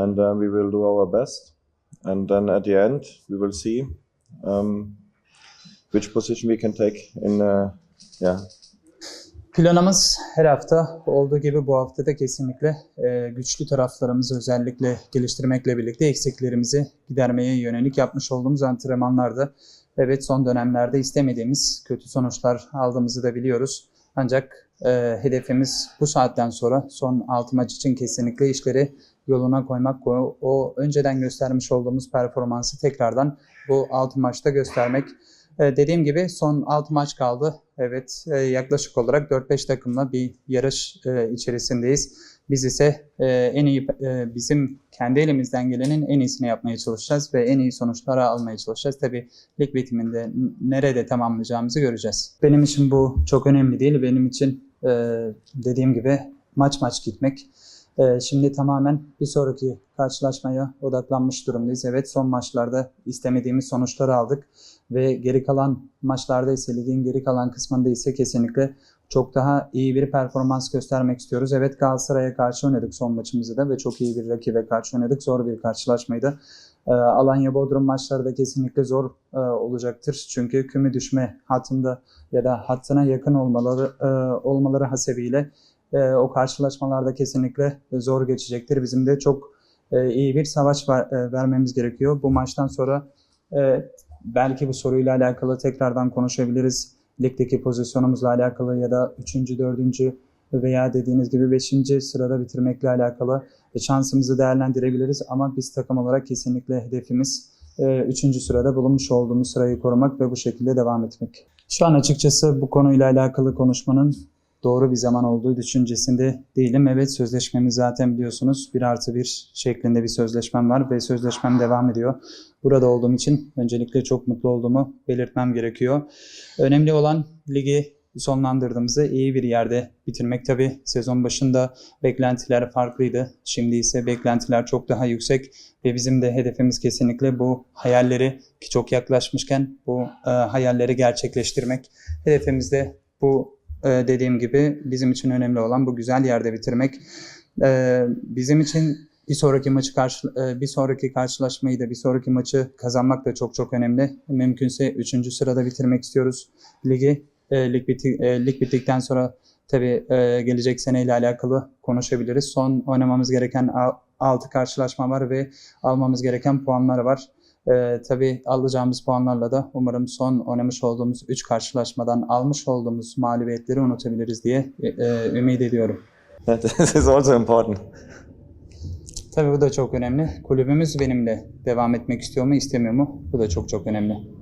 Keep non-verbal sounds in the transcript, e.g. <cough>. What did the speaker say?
and uh, we will do our best. And then at the end, we will see um, which position we can take in uh, yeah Planımız her hafta olduğu gibi bu hafta da kesinlikle e, güçlü taraflarımızı özellikle geliştirmekle birlikte eksiklerimizi gidermeye yönelik yapmış olduğumuz antrenmanlarda evet son dönemlerde istemediğimiz kötü sonuçlar aldığımızı da biliyoruz. Ancak e, hedefimiz bu saatten sonra son 6 maç için kesinlikle işleri yoluna koymak, o, o önceden göstermiş olduğumuz performansı tekrardan bu 6 maçta göstermek. Ee, dediğim gibi son 6 maç kaldı. Evet e, yaklaşık olarak 4-5 takımla bir yarış e, içerisindeyiz. Biz ise e, en iyi e, bizim kendi elimizden gelenin en iyisini yapmaya çalışacağız ve en iyi sonuçları almaya çalışacağız. Tabii lig bitiminde nerede tamamlayacağımızı göreceğiz. Benim için bu çok önemli değil. Benim için e, dediğim gibi maç maç gitmek. E, şimdi tamamen bir sonraki karşılaşmaya odaklanmış durumdayız. Evet son maçlarda istemediğimiz sonuçları aldık ve geri kalan maçlarda ise ligin geri kalan kısmında ise kesinlikle çok daha iyi bir performans göstermek istiyoruz. Evet Galatasaray'a karşı oynadık son maçımızı da ve çok iyi bir rakibe karşı oynadık. Zor bir karşılaşmaydı. Ee, Alanya Bodrum maçları da kesinlikle zor e, olacaktır. Çünkü küme düşme hattında ya da hattına yakın olmaları e, olmaları hasebiyle e, o karşılaşmalarda kesinlikle zor geçecektir. Bizim de çok e, iyi bir savaş ver- e, vermemiz gerekiyor. Bu maçtan sonra e, belki bu soruyla alakalı tekrardan konuşabiliriz. Ligdeki pozisyonumuzla alakalı ya da 3. 4. veya dediğiniz gibi 5. sırada bitirmekle alakalı şansımızı değerlendirebiliriz. Ama biz takım olarak kesinlikle hedefimiz 3. sırada bulunmuş olduğumuz sırayı korumak ve bu şekilde devam etmek. Şu an açıkçası bu konuyla alakalı konuşmanın doğru bir zaman olduğu düşüncesinde değilim. Evet sözleşmemiz zaten biliyorsunuz 1 artı 1 şeklinde bir sözleşmem var ve sözleşmem devam ediyor. Burada olduğum için öncelikle çok mutlu olduğumu belirtmem gerekiyor. Önemli olan ligi sonlandırdığımızda iyi bir yerde bitirmek. Tabi sezon başında beklentiler farklıydı. Şimdi ise beklentiler çok daha yüksek ve bizim de hedefimiz kesinlikle bu hayalleri ki çok yaklaşmışken bu e, hayalleri gerçekleştirmek. Hedefimiz de bu e, dediğim gibi bizim için önemli olan bu güzel yerde bitirmek. E, bizim için bir sonraki maçı karşı, e, bir sonraki karşılaşmayı da bir sonraki maçı kazanmak da çok çok önemli. Mümkünse 3. sırada bitirmek istiyoruz ligi. E, lig, biti, e, lig bittikten sonra tabii e, gelecek seneyle alakalı konuşabiliriz. Son oynamamız gereken 6 karşılaşma var ve almamız gereken puanlar var. E, tabii alacağımız puanlarla da umarım son oynamış olduğumuz 3 karşılaşmadan almış olduğumuz mağlubiyetleri unutabiliriz diye e, e, ümit ediyorum. <laughs> this is also important. Tabii bu da çok önemli. Kulübümüz benimle devam etmek istiyor mu, istemiyor mu? Bu da çok çok önemli.